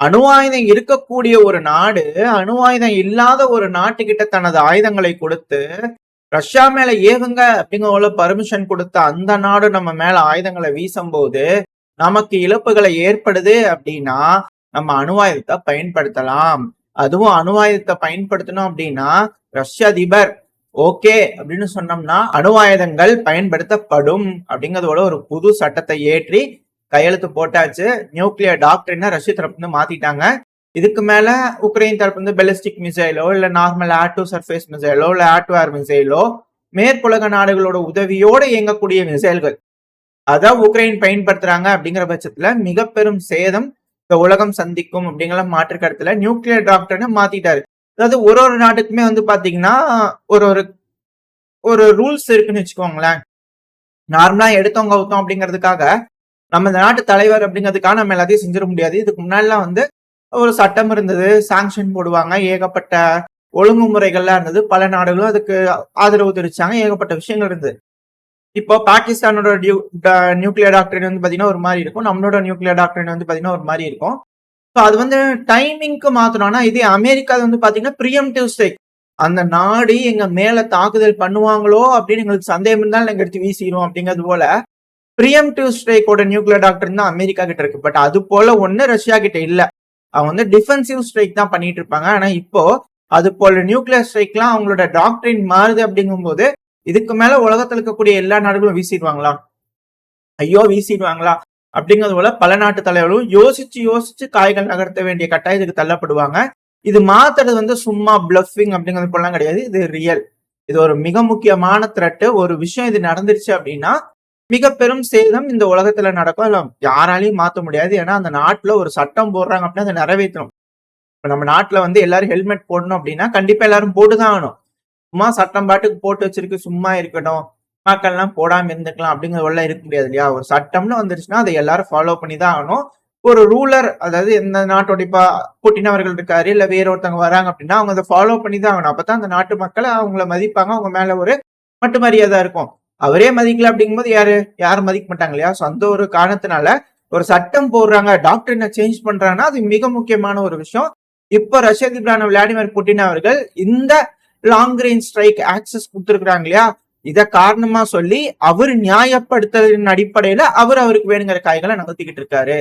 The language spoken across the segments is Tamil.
அணு ஆயுதம் இருக்கக்கூடிய ஒரு நாடு அணு ஆயுதம் இல்லாத ஒரு நாட்டுக்கிட்ட தனது ஆயுதங்களை கொடுத்து ரஷ்யா மேல ஏவுங்க அப்படிங்கிற பர்மிஷன் கொடுத்த அந்த நாடு நம்ம மேல ஆயுதங்களை வீசும்போது நமக்கு இழப்புகளை ஏற்படுது அப்படின்னா நம்ம அணு ஆயுதத்தை பயன்படுத்தலாம். அதுவும் அணு ஆயுதத்தை பயன்படுத்தணும் அப்படின்னா ரஷ்ய அதிபர் ஓகே அப்படின்னு சொன்னோம்னா அணு ஆயுதங்கள் பயன்படுத்தப்படும் அப்படிங்கிறதோட ஒரு புது சட்டத்தை ஏற்றி கையெழுத்து போட்டாச்சு. நியூக்ளியர் டாக்டர்னா ரஷ்ய தரப்பு வந்து மாத்திட்டாங்க. இதுக்கு மேல உக்ரைன் தரப்பு வந்து பெலிஸ்டிக் மிசைலோ இல்ல நார்மல் ஏர் டு சர்ஃபேஸ் மிசைலோ இல்ல ஏர் டு ஏர் மிசைலோ மேற்குலக நாடுகளோட உதவியோட இயங்கக்கூடிய மிசைல்கள் அதான் உக்ரைன் பயன்படுத்துறாங்க அப்படிங்கிற பட்சத்துல மிக பெரும் சேதம் இந்த உலகம் சந்திக்கும் அப்படிங்கிற மாற்று கருத்துல நியூக்ளியர் டாக்டர்னு மாத்திட்டாரு. அதாவது ஒரு ஒரு நாட்டுக்குமே வந்து பாத்தீங்கன்னா ஒரு ஒரு ஒரு ரூல்ஸ் இருக்குன்னு வச்சுக்கோங்களேன். நார்மலா எடுத்தோம் கவுத்தோம் அப்படிங்கிறதுக்காக நம்ம இந்த நாட்டு தலைவர் அப்படிங்கிறதுக்காக நம்ம எல்லாத்தையும் செஞ்சிட முடியாது. இதுக்கு முன்னாடிலாம் வந்து ஒரு சட்டம் இருந்தது. சாங்ஷன் போடுவாங்க. ஏகப்பட்ட ஒழுங்குமுறைகள்லாம் இருந்தது. பல நாடுகளும் அதுக்கு ஆதரவு தெரிவிச்சாங்க. ஏகப்பட்ட விஷயங்கள் இருந்தது. இப்போ பாகிஸ்தானோட நியூக்ளியர் டாக்டரின் வந்து பார்த்தீங்கன்னா ஒரு மாதிரி இருக்கும். நம்மளோட நியூக்ளியர் டாக்டரின் வந்து பார்த்தீங்கன்னா ஒரு மாதிரி இருக்கும். ஸோ அது வந்து டைமிங்க்கு மாற்றணும்னா இதே அமெரிக்கா வந்து பார்த்தீங்கன்னா ப்ரியம்டிவ் ஸ்டேக் அந்த நாடு எங்கள் மேலே தாக்குதல் பண்ணுவாங்களோ அப்படின்னு எங்களுக்கு சந்தேகம் இருந்தாலும் நாங்கள் எடுத்து வீசிடுவோம் அப்படிங்கிறது போல பிரியம்டிவ் ஸ்ட்ரைக்கோட நியூக்ளியர் டாக்டர் தான் அமெரிக்கா கிட்ட இருக்கு. பட் அது போல ஒண்ணு ரஷ்யா கிட்ட இல்ல. அவங்க வந்து டிஃபென்சிவ் ஸ்ட்ரைக் தான் பண்ணிட்டு இருப்பாங்க. ஆனா இப்போ அது போல நியூக்ளியர் ஸ்ட்ரைக்லாம் அவங்களோட டாக்டரின் மாறுது அப்படிங்கும்போது இதுக்கு மேல உலகத்துல இருக்கக்கூடிய எல்லா நாடுகளும் வீசிடுவாங்களா? ஐயோ வீசிடுவாங்களா? அப்படிங்கிறது போல பல நாட்டு தலைவர்களும் யோசிச்சு யோசிச்சு காய்கள் நகர்த்த வேண்டிய கட்டாயத்துக்கு தள்ளப்படுவாங்க. இது மாத்துறது வந்து சும்மா பிளஃபிங் அப்படிங்கிறது போலாம் கிடையாது. இது ரியல் இது ஒரு மிக முக்கியமான த்ரெட்டு ஒரு விஷயம் இது நடந்துருச்சு அப்படின்னா மிக பெரும் சேதம் இந்த உலகத்துல நடக்கும். இல்ல யாராலையும் மாத்த முடியாது. ஏன்னா அந்த நாட்டுல ஒரு சட்டம் போடுறாங்க அப்படின்னா அதை நிறைவேற்றணும். இப்ப நம்ம நாட்டுல வந்து எல்லாரும் ஹெல்மெட் போடணும் அப்படின்னா கண்டிப்பா எல்லாரும் போட்டுதான் ஆகணும். சும்மா சட்டம் பாட்டுக்கு போட்டு வச்சிருக்கு சும்மா இருக்கட்டும். மக்கள்லாம் போடாம இருந்துக்கலாம் அப்படிங்கிறது இருக்க முடியாது இல்லையா? ஒரு சட்டம்னு வந்துருச்சுன்னா அதை எல்லாரும் ஃபாலோ பண்ணி தான் ஆகணும். ஒரு ரூலர் அதாவது எந்த நாட்டோட இப்போ புட்டின் அவர்கள் இருக்காரு இல்ல வேற ஒருத்தவங்க வராங்க அப்படின்னா அவங்க அதை ஃபாலோ பண்ணி தான் ஆகணும். அப்பதான் அந்த நாட்டு மக்கள் அவங்கள மதிப்பாங்க. அவங்க மேல ஒரு மட்டு மரியாதை இருக்கும். அவரே மதிக்கல அப்படிங்கும்போது யாரு? யாரும் மதிக்க மாட்டாங்க இல்லையா ஸோ அந்த ஒரு காரணத்தினால ஒரு சட்டம் போடுறாங்க டாக்டர் என்ன சேஞ்ச் பண்றாங்கன்னா அது மிக முக்கியமான ஒரு விஷயம். இப்போ ரஷ்ய அதிபரான விளாடிமிர் புட்டின் அவர்கள் இந்த லாங் ரேஞ்ச் ஸ்ட்ரைக் ஆக்சஸ் கொடுத்துருக்குறாங்க இல்லையா? இதை காரணமா சொல்லி அவர் நியாயப்படுத்துறதின் அடிப்படையில அவர் அவருக்கு வேணுங்கிற காய்களை நகர்த்திக்கிட்டு இருக்காரு.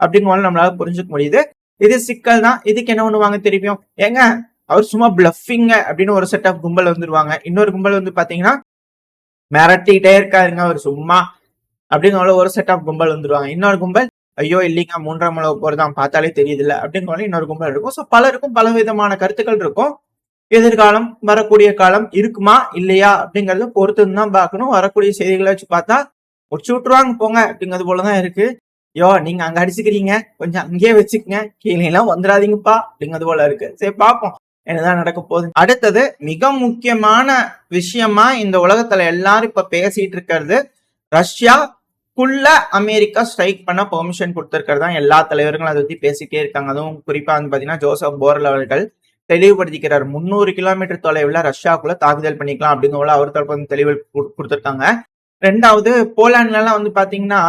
அப்படிங்கிற நம்மளால புரிஞ்சுக்க முடியுது. இது சிக்கல் தான். இதுக்கு என்ன பண்ணுவாங்க தெரியும்? ஏங்க அவர் சும்மா பிளஃபிங்க அப்படின்னு ஒரு செட் ஆஃப் கும்பல் வந்துருவாங்க. இன்னொரு கும்பல் வந்து பாத்தீங்கன்னா மிரட்டிட்டே இருக்காருங்க அவர் சும்மா அப்படிங்கிற ஒரு செட் ஆஃப் கும்பல் வந்துருவாங்க. இன்னொரு கும்பல் ஐயோ இல்லைங்க. மூன்றாம் உலக போறதான் பார்த்தாலே தெரியுது இல்ல அப்படிங்கிற இன்னொரு கும்பல் இருக்கும். ஸோ பலருக்கும் பல விதமான கருத்துக்கள் இருக்கும். எதிர்காலம் வரக்கூடிய காலம் இருக்குமா? இல்லையா? அப்படிங்கறத பொறுத்து தான் பார்க்கணும். வரக்கூடிய செய்திகளை வச்சு பார்த்தா முடிச்சு விட்டுருவாங்க. போங்க. அப்படிங்கிறது போலதான் இருக்கு. ஐயோ நீங்க அங்க அடிச்சுக்கிறீங்க. கொஞ்சம் அங்கேயே வச்சுக்கங்க. கீழே எல்லாம் வந்துடாதீங்கப்பா. அப்படிங்கிறது போல இருக்கு. சரி பார்ப்போம். என்னதான் நடக்க போகுது? அடுத்தது மிக முக்கியமான விஷயமா இந்த உலகத்துல எல்லாரும் இப்ப பேசிட்டு இருக்கிறது ரஷ்யா குள்ள அமெரிக்கா ஸ்ட்ரைக் பண்ண பெர்மிஷன் கொடுத்திருக்கிறது தான் எல்லா தலைவர்களும் அதை பத்தி பேசிட்டே இருக்காங்க. அதுவும் குறிப்பா வந்து பாத்தீங்கன்னா ஜோசப் போரல் அவர்கள் தெளிவுபடுத்திக்கிறார். முந்நூறு கிலோமீட்டர் தொலைவில் ரஷ்யாக்குள்ள தாக்குதல் பண்ணிக்கலாம் அப்படிங்கிற அவர் தரப்பு வந்து தெளிவு கொடுத்துருக்காங்க. ரெண்டாவது போலாண்ட்லலாம் வந்து பாத்தீங்கன்னா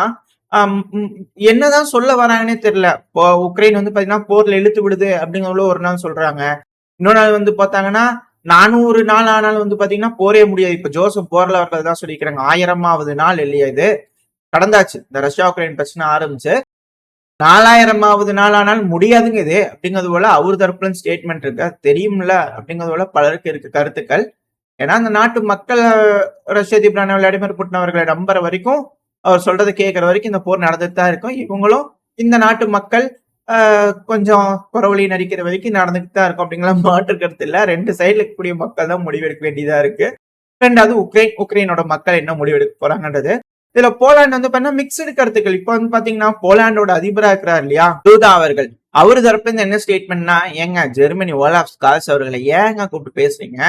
என்னதான் சொல்ல வராங்கன்னே தெரியல. இப்போ உக்ரைன் வந்து பாத்தீங்கன்னா போர்ல இழுத்து விடுது அப்படிங்கிற ஒரு நாள் சொல்றாங்க. இன்னொரு நாள் வந்து பார்த்தாங்கன்னா நானூறு நாள் ஆனாலும் வந்து பாத்தீங்கன்னா போரே முடியாது. இப்ப ஜோசப் போர்ல அவர்கள் தான் சொல்லிக்கிறாங்க ஆயிரமாவது நாள் இல்லையா இது? கடந்தாச்சு. இந்த ரஷ்யா உக்ரைன் பிரச்சனை ஆரம்பிச்சு நாலாயிரமாவது நாள் ஆனால் முடியாதுங்க இது. அப்படிங்கிறது போல அவர் தரப்புல ஸ்டேட்மெண்ட் இருக்கு. தெரியும்ல. அப்படிங்கிறது போல பலருக்கு இருக்கு கருத்துக்கள். ஏன்னா அந்த நாட்டு மக்கள் ரஷ்ய அதிபரான விளாடிமிர் புட்டின் அவர்களை நம்புற வரைக்கும் அவர் சொல்றதை கேட்கிற வரைக்கும் இந்த போர் நடந்துட்டு தான் இருக்கும். இவங்களும் இந்த நாட்டு மக்கள் கொஞ்சம் குறவழி நடிக்கிற வரைக்கும் நடந்துகிட்டு தான் இருக்கும் அப்படிங்கலாம் மாற்று கருத்து இல்லை. ரெண்டு சைடில் இருக்கக்கூடிய மக்கள் தான் முடிவெடுக்க வேண்டியதா இருக்கு. ரெண்டாவது உக்ரைன் உக்ரைனோட மக்கள் என்ன முடிவெடுக்க போறாங்கன்றது. இதுல போலாண்டு வந்து பண்ணா மிக்சடு கருத்துக்கள். இப்ப வந்து பாத்தீங்கன்னா போலாண்டோட அதிபரா இருக்கிறார் இல்லையா? தூதா அவர்கள். அவர் தரப்புலேருந்து என்ன ஸ்டேட்மெண்ட்னா ஏங்க ஜெர்மனி ஓலாப் ஸ்கால்ஸ் அவர்களை ஏங்க கூப்பிட்டு பேசுறீங்க?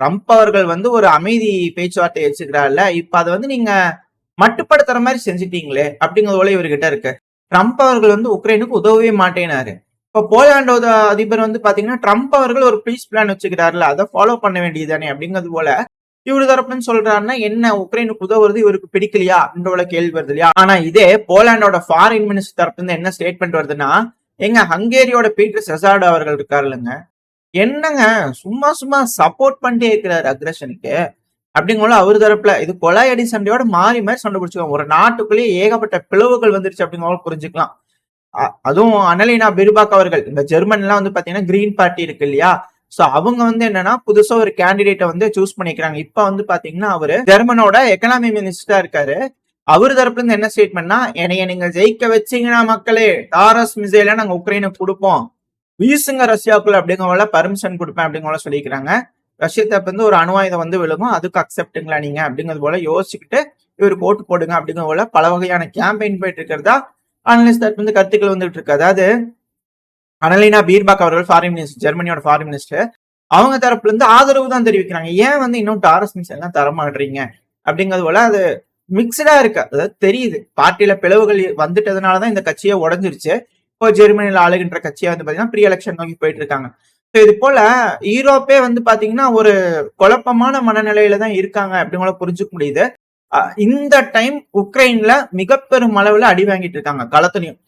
ட்ரம்ப் அவர்கள் வந்து ஒரு அமைதி பேச்சுவார்த்தை வச்சுக்கிறாருல. இப்ப அதை வந்து நீங்க மட்டுப்படுத்துற மாதிரி செஞ்சுட்டீங்களே அப்படிங்கிறது போல இவர்கிட்ட இருக்கு. ட்ரம்ப் அவர்கள் வந்து உக்ரைனுக்கு உதவவே மாட்டேனாரு. இப்போ போலாண்டோட அதிபர் வந்து பாத்தீங்கன்னா ட்ரம்ப் அவர்கள் ஒரு பீஸ் பிளான் வச்சுக்கிறாருல அதை ஃபாலோ பண்ண வேண்டியது தானே அப்படிங்கிறது போல இவரு தரப்புன்னு சொல்றாருன்னா என்ன உக்ரைனுக்கு உதவுறது இவருக்கு பிடிக்கலையா? அப்படின்ற கேள்வி வருது இல்லையா? ஆனா இதே போலாண்டோட ஃபாரின் மினிஸ்டர் தரப்புல என்ன ஸ்டேட்மெண்ட் வருதுன்னா எங்க ஹங்கேரியோட பீட்டர் செசார்டு அவர்கள் இருக்காருலங்க இல்லைங்க என்னங்க சும்மா சும்மா சப்போர்ட் பண்ணிட்டே இருக்கிறாரு அக்ரஷனுக்கு. அப்படிங்கும்போது அவர் தரப்புல இது கொலையடி சண்டையோட மாறி மாறி சண்டை பிடிச்சிக்கலாம் ஒரு நாட்டுக்குள்ளேயே ஏகப்பட்ட பிளவுகள் வந்துருச்சு அப்படிங்கிறவங்க புரிஞ்சுக்கலாம். அ- அதுவும் அனலினா பிர்பாக் அவர்கள் இந்த ஜெர்மன்லாம் வந்து பாத்தீங்கன்னா கிரீன் பார்ட்டி இருக்கு இல்லையா? சோ அவங்க வந்து என்னன்னா புதுசா ஒரு கேண்டிடேட்டை வந்து சூஸ் பண்ணிக்கிறாங்க. இப்ப வந்து பாத்தீங்கன்னா அவரு ஜெர்மனோட எக்கனாமி மினிஸ்டரா இருக்காரு. அவர் தரப்புல இருந்து என்ன ஸ்டேட்மெண்ட்னா என்னைய நீங்க ஜெயிக்க வச்சீங்கன்னா மக்களே டாரஸ் மிசைல நாங்க உக்ரைனுக்கு கொடுப்போம். வீசுங்க ரஷ்யாக்குள்ள அப்படிங்கிறவங்கள பர்மிஷன் கொடுப்பேன் அப்படிங்கிறவங்கள சொல்லிக்கிறாங்க. ரஷ்ய வந்து ஒரு அணுவாயுதம் வந்து விழுகும். அதுக்கு அக்செப்டுங்களா நீங்க? அப்படிங்கிறது போல யோசிச்சுக்கிட்டு இவர் ஓட்டு போடுங்க அப்படிங்கிறது போல பல வகையான கேம்பெயின் போயிட்டு இருக்கிறதா? அனலிஸ்ட் தரப்பு வந்து கருத்துக்கள் வந்துட்டு இருக்கு. அதாவது அனலினா பீர்பாக் அவர்கள் ஃபாரின் மினிஸ்டர் ஜெர்மனியோட ஃபாரின் மினிஸ்டர் அவங்க தரப்புல இருந்து ஆதரவு தான் தெரிவிக்கிறாங்க. ஏன் வந்து இன்னும் டாரஸ் மிஸ் எல்லாம் தரமாடுறீங்க அப்படிங்கிறது போல அது மிக்சடா இருக்கு. அதாவது தெரியுது. பார்ட்டியில பிளவுகள் வந்துட்டதுனாலதான் இந்த கட்சியை உடஞ்சிருச்சு. இப்போ ஜெர்மனியில் ஆளுகின்ற கட்சியா வந்து பாத்தீங்கன்னா ப்ரீ எலெக்ஷன் நோக்கி போயிட்டு இருக்காங்க. இது போல யூரோப்பே வந்து பாத்தீங்கன்னா ஒரு குழப்பமான மனநிலையில தான் இருக்காங்க அப்படிங்கள புரிஞ்சுக்க முடியுது. இந்த டைம் உக்ரைன்ல மிக பெரும் அளவுல அடி வாங்கிட்டு இருக்காங்க களத்துலயும்.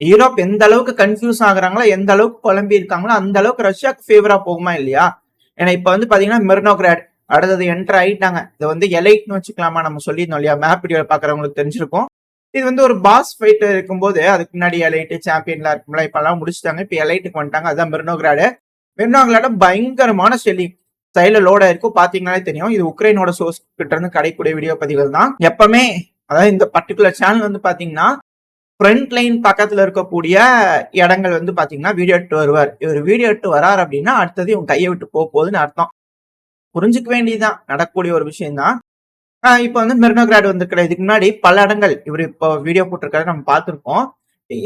யூரோப் எந்த அளவுக்கு கன்ஃபியூஸ் ஆகுறாங்களோ எந்த அளவுக்கு குழம்பி இருக்காங்களோ அந்த அளவுக்கு ரஷ்யாவுக்கு ஃபேவரா போகுமா இல்லையா? ஏன்னா இப்ப வந்து பாத்தீங்கன்னா மெர்னோகிராட் அடுத்தது என்டர் ஆயிட்டாங்க. இது வந்து எலைட்னு வச்சுக்கலாமா? நம்ம சொல்லியிருந்தோம் இல்லையா? மேப் வீடியோ பாக்குறவங்களுக்கு தெரிஞ்சிருக்கும். இது வந்து ஒரு பாஸ் ஃபைட் இருக்கும்போது அதுக்கு முன்னாடி எலைட்டு சாம்பியன்லாம் இருக்கும்ல இப்பெல்லாம் முடிச்சுட்டாங்க. இப்போ எலைட்டுக்கு வந்துட்டாங்க. அதுதான் மெர்னோகிராடு மெர்னோகிராட பயங்கரமான செல்லிங் சைட்ல லோட் ஆயிருக்கும் பாத்தீங்கன்னாலே தெரியும். இது உக்ரைனோட சோர்ஸ் கிட்ட இருந்து கிடைக்கூடிய வீடியோ பதிவுகள் தான். எப்பவுமே அதாவது இந்த பர்டிகுலர் சேனல் வந்து பாத்தீங்கன்னா ஃப்ரண்ட் லைன் பக்கத்துல இருக்கக்கூடிய இடங்கள் வந்து பாத்தீங்கன்னா வீடியோ எடுத்து வருவார். இவர் வீடியோ எடுத்து வரார் அப்படின்னா அடுத்தது இவங்க கையை விட்டு போக போகுதுன்னு அர்த்தம். புரிஞ்சுக்க வேண்டியதுதான். நடக்கக்கூடிய ஒரு விஷயம்தான். இப்போ வந்து மெர்னோகிராட் வந்திருக்கிற இதுக்கு முன்னாடி பல இடங்கள் இவர் இப்போ வீடியோ போட்டிருக்காரு நம்ம பார்த்துருப்போம்.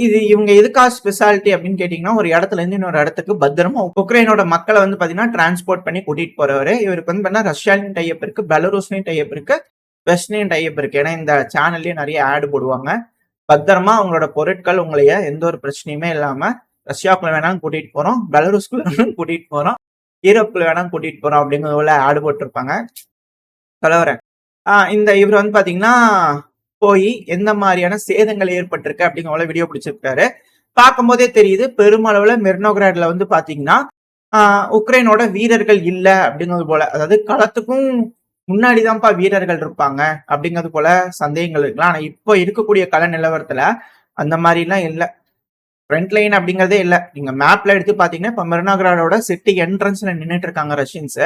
இது இவங்க எதுக்காக ஸ்பெஷாலிட்டி அப்படின்னு கேட்டீங்கன்னா ஒரு இடத்துல இருந்து இன்னொரு இடத்துக்கு பத்திரமா உக்ரைனோட மக்களை வந்து பாத்தீங்கன்னா டிரான்ஸ்போர்ட் பண்ணி கூட்டிட்டு போறவரு. இவருக்கு வந்து பண்ணா ரஷ்யாலையும் டைப் இருக்கு பெலரூஸ்லயும் டைப் இருக்கு வெஸ்ட்லயும் டைப் இருக்கு. ஏன்னா இந்த சேனல்லையும் நிறைய ஆடு போடுவாங்க. பத்திரமா அவங்களோட பொருட்கள் உங்களைய எந்த ஒரு பிரச்சனையுமே இல்லாம ரஷ்யாக்குள்ள வேணாலும் கூட்டிட்டு போறோம் பெலரூஸ்குள்ள வேணாலும் கூட்டிட்டு போறோம் யூரோப்குள்ள வேணாலும் கூட்டிட்டு போறோம் அப்படிங்கிறதுல ஆடு போட்டிருப்பாங்க. தலைவரேன் இந்த இவர் வந்து பாத்தீங்கன்னா போய் எந்த மாதிரியான சேதங்கள் ஏற்பட்டிருக்கு அப்படிங்கிற வீடியோ பிடிச்சிருக்காரு. பார்க்கும்போதே தெரியுது பெருமளவுல மெர்னோகிராட்ல வந்து பாத்தீங்கன்னா உக்ரைனோட வீரர்கள் இல்ல அப்படிங்கிறது போல. அதாவது களத்துக்கும் முன்னாடிதான்ப்பா வீரர்கள் இருப்பாங்க அப்படிங்கிறது போல சந்தேகங்கள் இருக்கலாம். ஆனா இப்போ இருக்கக்கூடிய கல நிலவரத்துல அந்த மாதிரி எல்லாம் இல்ல. ஃப்ரண்ட் லைன் அப்படிங்கிறதே இல்லை. நீங்க மேப்ல எடுத்து பாத்தீங்கன்னா இப்ப மெர்னோகிராடோட சிட்டி என்ட்ரன்ஸ்ல நின்றுட்டு இருக்காங்க ரஷ்யன்ஸ்.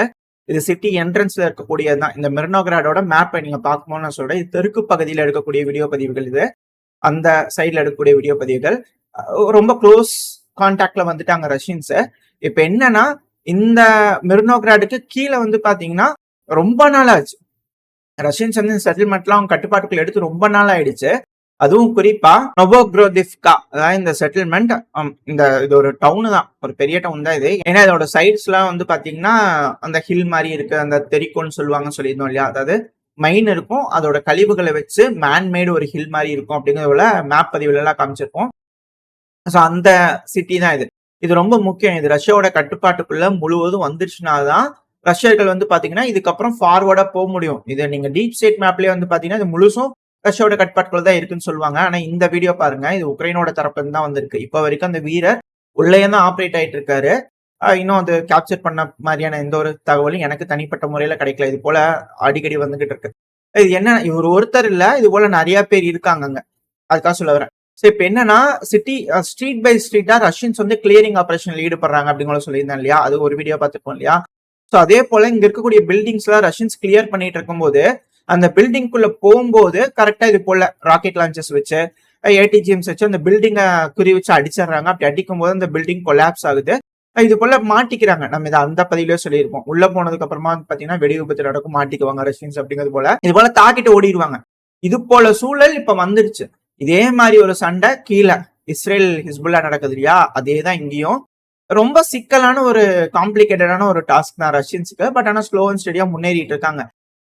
இது சிட்டி என்ட்ரன்ஸ்ல இருக்கக்கூடியதுதான். இந்த மெர்னோகிராடோட மேப்பை நீங்க பார்க்கும்போது நான் சொல்றேன். இது தெற்கு பகுதியில் எடுக்கக்கூடிய வீடியோ பதிவுகள் இது. அந்த சைட்ல எடுக்கக்கூடிய வீடியோ பதிவுகள். ரொம்ப க்ளோஸ் கான்டாக்ட்ல வந்துட்டாங்க ரஷ்யன்ஸ். இப்ப என்னன்னா இந்த மெர்னோகிராடுக்கு கீழே வந்து பாத்தீங்கன்னா ரொம்ப நாள் ஆச்சு ரஷ்யன்ஸ் வந்து செட்டில்மெண்ட்லாம் அவங்க கட்டுப்பாட்டுக்குள்ள எடுத்து ரொம்ப நாள் ஆயிடுச்சு. அதுவும் குறிப்பா நொவோக்ரோதிவ்கா அதாவது இந்த செட்டில்மெண்ட் இந்த இது ஒரு டவுனு தான். ஒரு பெரிய டவுன் தான் இது. ஏன்னா இதோட சைட்ஸ்லாம் வந்து பாத்தீங்கன்னா அந்த ஹில் மாதிரி இருக்கு அந்த தெறிக்கோன்னு சொல்லுவாங்கன்னு சொல்லியிருந்தோம் இல்லையா? அதாவது மைன் இருக்கும். அதோட கழிவுகளை வச்சு மேன்மேடு ஒரு ஹில் மாதிரி இருக்கும் அப்படிங்கிறதுல மேப் பதிவுல எல்லாம் ஸோ அந்த சிட்டி தான் இது. இது ரொம்ப முக்கியம். இது ரஷ்யாவோட கட்டுப்பாட்டுக்குள்ள முழுவதும் வந்துருச்சுனா தான் ரஷ்யர்கள் வந்து பாத்தீங்கன்னா இதுக்கப்புறம் ஃபார்வர்டா போக முடியும். இது நீங்க டீப் ஸ்டேட் மேப்லயே வந்து பாத்தீங்கன்னா இது முழுசும் ரஷ்யாவோட கட்டுப்பாட்டுக்குள்ள தான் இருக்குன்னு சொல்லுவாங்க. ஆனா இந்த வீடியோ பாருங்க. இது உக்ரைனோட தரப்புல தான் வந்திருக்கு. இப்போ வரைக்கும் அந்த வீரர் உள்ளே தான் ஆப்ரேட் ஆயிட்டு இருக்காரு. இன்னும் அது கேப்சர் பண்ண மாதிரியான எந்த ஒரு தகவலும் எனக்கு தனிப்பட்ட முறையில கிடைக்கல. இது போல அடிக்கடி வந்துகிட்டு இருக்கு. இது என்ன இவர் ஒருத்தர் இல்ல இது போல நிறைய பேர் இருக்காங்க அங்க அதுக்காக சொல்ல வரேன். ஸோ இப்போ என்னன்னா சிட்டி ஸ்ட்ரீட் பை ஸ்ட்ரீட்டா ரஷ்யன்ஸ் வந்து கிளியரிங் ஆபரேஷன்ல ஈடுபடுறாங்க அப்படிங்கிற சொல்லியிருந்தேன் இல்லையா? அது ஒரு வீடியோ பார்த்துருப்போம் இல்லையா? ஸோ அதே போல இங்க இருக்கக்கூடிய பில்டிங்ஸ் எல்லாம் ரஷ்யன்ஸ் கிளியர் பண்ணிட்டு இருக்கும்போது அந்த பில்டிங்குள்ள போகும்போது கரெக்டா இது போல ராக்கெட் லான்ச்சஸ் வச்சு ஏடிஜிஎம்ஸ் வச்சு அந்த பில்டிங்கை குறி வச்சு அடிச்சிடுறாங்க. அப்படி அடிக்கும் போது அந்த பில்டிங் கொலாப்ஸ் ஆகுது. இது போல மாட்டிக்கிறாங்க. நம்ம இதை அந்த பதிவிலே சொல்லியிருப்போம். உள்ள போனதுக்கு அப்புறமா பாத்தீங்கன்னா வெடி விபத்து நடக்கும் மாட்டிக்குவாங்க ரஷ்யன்ஸ் அப்படிங்கிறது போல. இது போல தாக்கிட்டு ஓடிடுவாங்க. இது போல சூழல் இப்ப வந்துருச்சு. இதே மாதிரி ஒரு சண்டை கீழே. இஸ்ரேல் ஹிஸ்புல்லா நடக்குது இல்லையா? அதே தான் இங்கேயும். ரொம்ப சிக்கலான ஒரு காம்ப்ளிகேட்டடான ஒரு டாஸ்க் தான் ரஷ்யன்ஸுக்கு பட் ஆனா ஸ்லோ அண்ட் ஸ்டடியா முன்னேறிட்டு இருக்காங்க.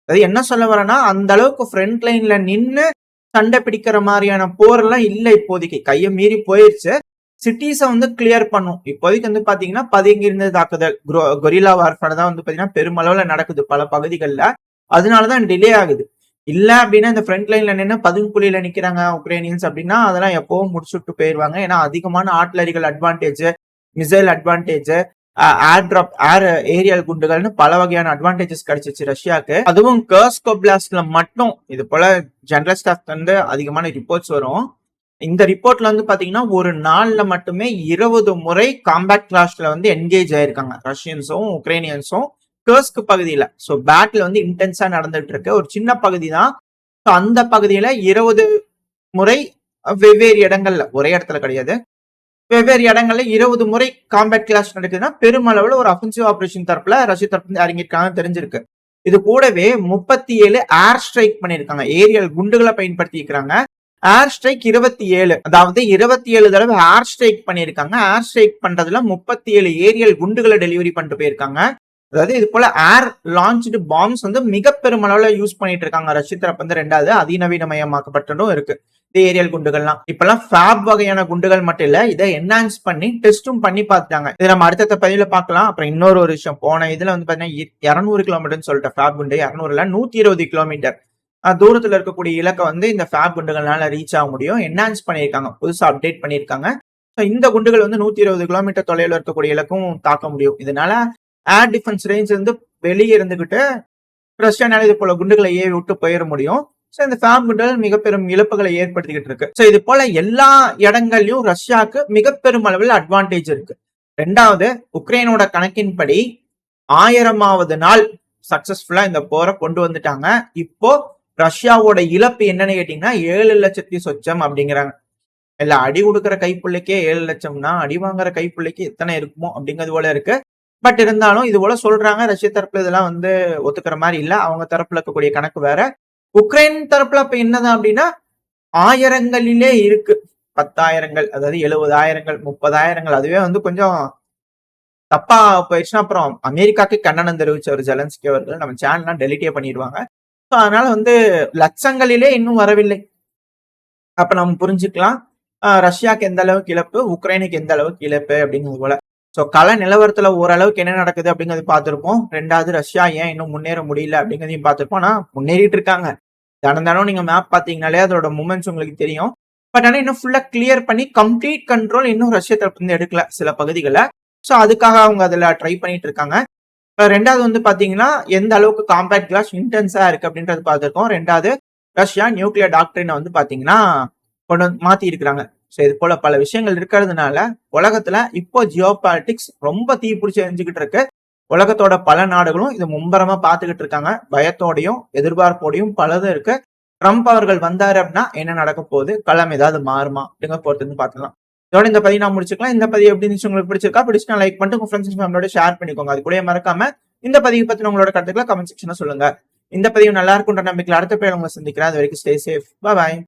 அது என்ன சொல்ல வரேன்னா அந்த அளவுக்கு ஃப்ரண்ட் லைன்ல நின்று சண்டை பிடிக்கிற மாதிரியான போர் எல்லாம் இப்போதைக்கு. கையை மீறி போயிருச்சு. சிட்டிஸை வந்து கிளியர் பண்ணும். இப்போதைக்கு வந்து பாத்தீங்கன்னா பதுங்கியிருந்த தாக்குதல். கொரில்லா வார்ஃபேர் தான் வந்து பாத்தீங்கன்னா பெருமளவுல நடக்குது பல பகுதிகளில். அதனாலதான் டிலே ஆகுது. இல்ல அப்படின்னா இந்த ஃப்ரண்ட் லைன்ல பதுங்கு பதுங்குகுழியில நிக்கிறாங்க உக்ரைனியன்ஸ் அப்படின்னா அதெல்லாம் எப்பவும் முடிச்சுட்டு போயிடுவாங்க ஏன்னா அதிகமான ஆர்ட்லரிகள் advantage missile advantage air drop air aerial குண்டுகள்னு பல வகையான அட்வான்டேஜஸ் கிடைச்சிச்சு ரஷ்யாவுக்கு அதுவும் கர்ஸ்கோ பிளாஸ்ட்ல மட்டும் இது போல ஜெனரல் ஸ்டாஃப் வந்து அதிகமான ரிப்போர்ட்ஸ் வரும். இந்த ரிப்போர்ட்ல வந்து பாத்தீங்கன்னா ஒரு நாள்ல மட்டுமே இருபது முறை காம்பேக்ட் கிளாஸ்ல வந்து என்கேஜ் ஆயிருக்காங்க. ரஷ்யன்ஸும் உக்ரைனியன்ஸும் கர்ஸ்க் பகுதியில. ஸோ பேட்டில் வந்து இன்டென்ஸா நடந்துட்டு இருக்கு ஒரு சின்ன பகுதி தான் ஸோ அந்த பகுதியில இருபது முறை வெவ்வேறு இடங்கள்ல ஒரே இடத்துல கிடையாது. வெவ்வேறு இடங்கள்ல இருபது முறை காம்பேக்ட் கிளாஸ் நடக்குதுன்னா பெருமளவுல ஒரு அஃபென்சிவ் ஆபரேஷன் தரப்புல ரஷ்ய தரப்பு இறங்கியிருக்காங்க தெரிஞ்சிருக்கு. இது கூடவே முப்பத்தி ஏழு ஏர் ஸ்ட்ரைக் பண்ணியிருக்காங்க. ஏரியல் குண்டுகளை பயன்படுத்தி இருக்கிறாங்க ஏர் ஸ்ட்ரைக் இருபத்தி ஏழு அதாவது இருபத்தி ஏழு தடவை ஏர் ஸ்ட்ரைக் பண்ணியிருக்காங்க. ஏர் ஸ்ட்ரைக் பண்றதுல முப்பத்தி ஏழு ஏரியல் குண்டுகளை டெலிவரி பண்ணிட்டு போயிருக்காங்க. அதாவது இது போல ஏர் லான்ச்டு பாம்ஸ் வந்து மிக பெருமளவுல யூஸ் பண்ணிட்டு இருக்காங்க. ரஷ்ய தரப்பு வந்து ரெண்டாவது அதிநவீனமயமாக்கப்பட்டதும் இருக்கு. இந்த ஏரியல் குண்டுகள்லாம். இப்பெல்லாம் ஃபேப் வகையான குண்டுகள் மட்டும் இல்ல இதை என்ஹான்ஸ் பண்ணி டெஸ்டும் பண்ணி பார்த்துட்டாங்க. இது நம்ம அடுத்த பதிவுல பார்க்கலாம். அப்புறம் இன்னொரு ஒரு விஷயம் போன இதுல வந்து பாத்தீங்கன்னா இரநூறு கிலோமீட்டர்னு சொல்லிட்டு ஃபேப் குண்டு இரநூறுல நூத்தி இருபது கிலோமீட்டர் தூரத்துல இருக்கக்கூடிய இலக்கை வந்து இந்த ஃபேப் குண்டுகள்னால ரீச் ஆக முடியும். என்ஹான்ஸ் பண்ணியிருக்காங்க. புதுசா அப்டேட் பண்ணியிருக்காங்க. ஸோ இந்த குண்டுகள் வந்து நூத்தி இருபது கிலோமீட்டர் தொலைவில் இருக்கக்கூடிய இலக்கும் தாக்க முடியும். இதனால ஏர் டிஃபென்ஸ் ரேஞ்ச் வந்து வெளியே இருந்துகிட்டு ரஷ்யானால இது போல குண்டுகளை ஏவி விட்டு போயிட முடியும். ஸோ இந்த ஃபேப் குண்டுகள் மிக பெரும் இழப்புகளை ஏற்படுத்திக்கிட்டு இருக்கு. ஸோ இது போல எல்லா இடங்கள்லயும் ரஷ்யாவுக்கு மிக பெரும் அளவில் அட்வான்டேஜ் இருக்கு. ரெண்டாவது உக்ரைனோட கணக்கின்படி ஆயிரமாவது நாள் சக்சஸ்ஃபுல்லா இந்த போரை கொண்டு வந்துட்டாங்க. இப்போ ரஷ்யாவோட இழப்பு என்னன்னு கேட்டீங்கன்னா ஏழு லட்சத்தி சொச்சம் அப்படிங்கிறாங்க. இல்ல அடி கொடுக்குற கைப்புள்ளைக்கே ஏழு லட்சம்னா அடி வாங்குற கைப்புள்ளைக்கு எத்தனை இருக்குமோ அப்படிங்கிறது போல இருக்கு. பட் இருந்தாலும் இது போல சொல்றாங்க ரஷ்ய தரப்புல இதெல்லாம் வந்து ஒத்துக்கிற மாதிரி இல்ல. அவங்க தரப்புல இருக்கக்கூடிய கணக்கு வேற. உக்ரைன் தரப்புல இப்ப என்னதான் அப்படின்னா ஆயிரங்களிலே இருக்கு. பத்தாயிரங்கள் அதாவது எழுபதாயிரங்கள் முப்பதாயிரங்கள் அதுவே வந்து கொஞ்சம் தப்பா போயிடுச்சுன்னா அப்புறம் அமெரிக்காக்கு கண்டனம் தெரிவிச்ச ஒரு ஜெலன்ஸ்கி அவர்கள் நம்ம சேனல்லாம் டெலிட்டே பண்ணிடுவாங்க. ஸோ அதனால வந்து லட்சங்களிலே இன்னும் வரவில்லை. அப்ப நம்ம புரிஞ்சுக்கலாம். ரஷ்யாவுக்கு எந்த அளவுக்கு இழப்பு உக்ரைனுக்கு எந்த அளவுக்கு இழப்பு அப்படிங்கிறது போல. ஸோ கள நிலவரத்தில் ஓரளவுக்கு என்ன நடக்குது அப்படிங்கிறது பார்த்துருப்போம். ரெண்டாவது ரஷ்யா ஏன் இன்னும் முன்னேற முடியல அப்படிங்கிறதையும் பார்த்துருப்போம். ஆனால் முன்னேறிட்டு இருக்காங்க. தினம் தினம் நீங்கள் மேப் பார்த்தீங்கனாலே அதோட மூமெண்ட்ஸ் உங்களுக்கு தெரியும். பட் ஆனால் இன்னும் ஃபுல்லாக கிளியர் பண்ணி கம்ப்ளீட் கண்ட்ரோல் இன்னும் ரஷ்ய தரப்புலேருந்து எடுக்கல சில பகுதிகளை ஸோ அதுக்காக அவங்க அதில் ட்ரை பண்ணிட்டு இருக்காங்க. ரெண்டாவது வந்து பார்த்தீங்கன்னா எந்த அளவுக்கு காம்பேக்ட் கிளாஸ் இன்டென்ஸாக இருக்குது அப்படின்றது பார்த்துருக்கோம். ரெண்டாவது ரஷ்யா நியூக்ளியர் டாக்டரினை வந்து பார்த்தீங்கன்னா கொண்டு வந்து மாற்றி இருக்கிறாங்க ஸோ இது போல பல விஷயங்கள் இருக்கிறதுனால உலகத்துல இப்போ ஜியோ பாலிட்டிக்ஸ் ரொம்ப தீ பிடிச்சி எரிஞ்சுக்கிட்டு இருக்கு. உலகத்தோட பல நாடுகளும் இது மும்பரமா பார்த்துக்கிட்டு இருக்காங்க. பயத்தோடையும் எதிர்பார்ப்போடையும் பலதும் இருக்கு. ட்ரம்ப் அவர்கள் வந்தாரு அப்படின்னா என்ன நடக்க போகுது? களம் ஏதாவது மாறுமா? அப்படிங்க பொறுத்து பார்த்துக்கலாம். இதோட இந்த பதிவு நான் முடிச்சுக்கலாம். இந்த பதிவு எப்படி இருந்துச்சு உங்களுக்கு பிடிச்சிருக்கா? பிடிச்சினா லைக் பண்ணிட்டு உங்க ஃப்ரெண்ட்ஸ் ஃபேமிலியோட ஷேர் பண்ணிக்கோங்க. அது கூட மறக்காம இந்த பதிவு பத்தி உங்களோட கருத்துக்களை கமெண்ட் செக்ஷன்ல சொல்லுங்க. இந்த பதிவு நல்லா இருக்கும்ன்ற நம்பிக்கையில் அடுத்த பேர் உங்களை சந்திக்கிறேன். அது வரைக்கும் ஸ்டே சேஃப் பாய்